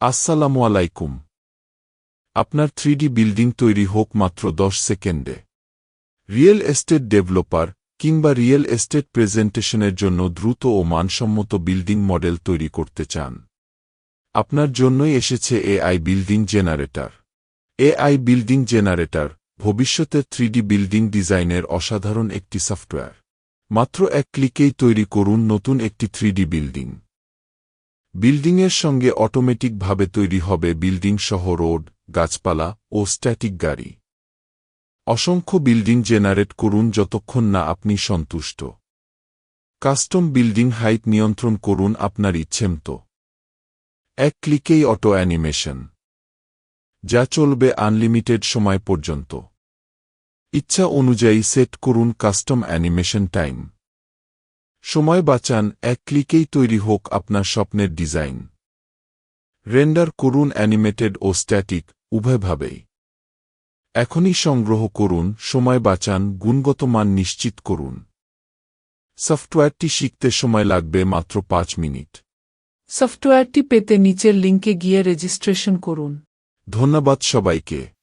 আসসালামু আলাইকুম। আপনার থ্রিডি বিল্ডিং তৈরি হোক মাত্র দশ সেকেন্ডে। রিয়েল এস্টেট ডেভেলপার কিংবা রিয়েল এস্টেট প্রেজেন্টেশনের জন্য দ্রুত ও মানসম্মত বিল্ডিং মডেল তৈরি করতে চান। আপনার জন্যই এসেছে AI building generator. AI building generator ভবিষ্যতের থ্রিডি বিল্ডিং ডিজাইনের অসাধারণ একটি সফটওয়্যার। মাত্র এক ক্লিকেই তৈরি করুন নতুন একটি থ্রিডি বিল্ডিং। বিল্ডিংয়ের সঙ্গে অটোমেটিকভাবে তৈরি হবে বিল্ডিং সহ রোড, গাছপালা ও স্ট্যাটিক গাড়ি। অসংখ্য বিল্ডিং জেনারেট করুন যতক্ষণ না আপনি সন্তুষ্ট। কাস্টম বিল্ডিং হাইট নিয়ন্ত্রণ করুন আপনার ইচ্ছেমতো। এক ক্লিকেই অটো অ্যানিমেশন, যা চলবে আনলিমিটেড সময় পর্যন্ত। ইচ্ছা অনুযায়ী সেট করুন কাস্টম অ্যানিমেশন টাইম। সময় বাঁচান এক ক্লিকেই তৈরি হোক আপনার স্বপ্নের ডিজাইন। রেন্ডার করুন অ্যানিমেটেড ও স্ট্যাটিক উভয়ভাবেই। এখনই সংগ্রহ করুন সময় বাঁচান গুণগত মান নিশ্চিত করুন। সফটওয়্যারটি শিখতে সময় লাগবে মাত্র পাঁচ মিনিট। সফটওয়্যারটি পেতে নিচের লিঙ্কে গিয়ে রেজিস্ট্রেশন করুন। ধন্যবাদ সবাইকে।